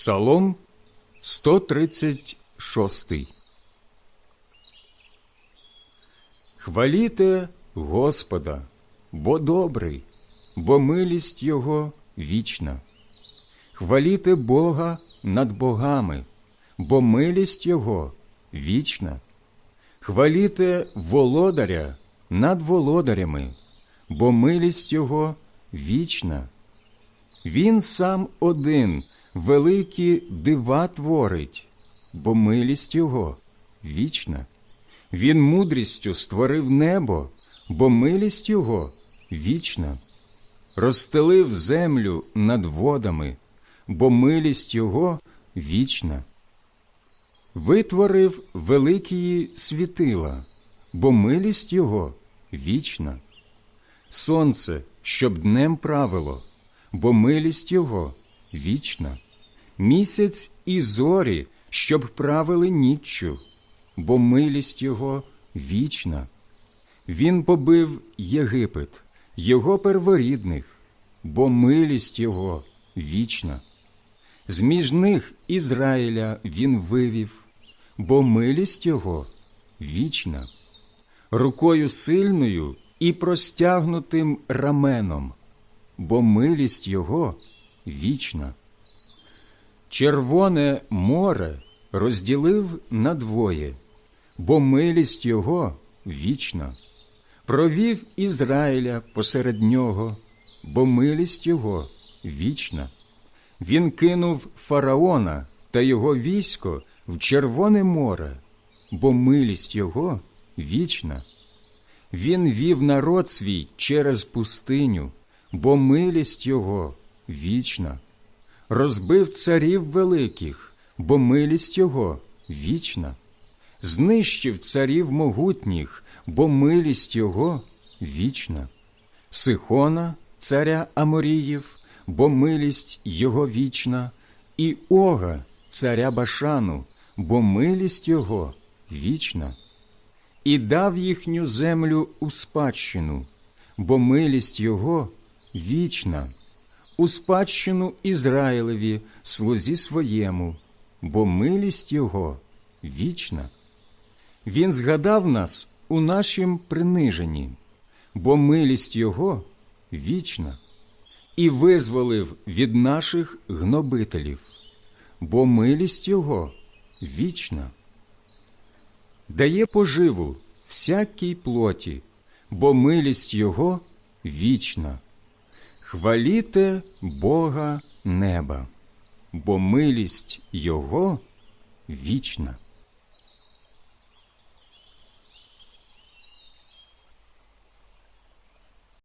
Псалом 136 Хваліте Господа, бо добрий, бо милість Його вічна. Хваліте Бога над богами, бо милість Його вічна. Хваліте володаря над володарями, бо милість Його вічна. Він сам один великі дива творить, бо милість Його вічна. Він мудрістю створив небо, бо милість Його вічна. Розстелив землю над водами, бо милість Його вічна. Витворив великі світила, бо милість Його вічна. Сонце, щоб днем правило, бо милість Його вічна. Місяць і зорі, щоб правили ніччю, бо милість Його вічна. Він побив Єгипет, його перворідних, бо милість Його вічна. З між них Ізраїля він вивів, бо милість Його вічна, рукою сильною і простягнутим раменом, бо милість Його вічна. Червоне море розділив надвоє, бо милість Його вічна, провів Ізраїля посеред нього, бо милість Його вічна. Він кинув фараона та його військо в Червоне море, бо милість його вічна. Він вів народ свій через пустиню, бо милість його вічна. Розбив царів великих, бо милість його вічна. Знищив царів могутніх, бо милість його вічна. Сихона, царя Аморіїв, бо милість його вічна, і Ога, царя Башану, бо милість його вічна, і дав їхню землю у спадщину, бо милість його вічна, у спадщину Ізраїлеві, слузі своєму, бо милість його вічна. Він згадав нас у нашім приниженні, бо милість його вічна і визволив від наших гнобителів, бо милість Його вічна. Дає поживу всякій плоті, бо милість Його вічна. Хваліте Бога неба, бо милість Його вічна.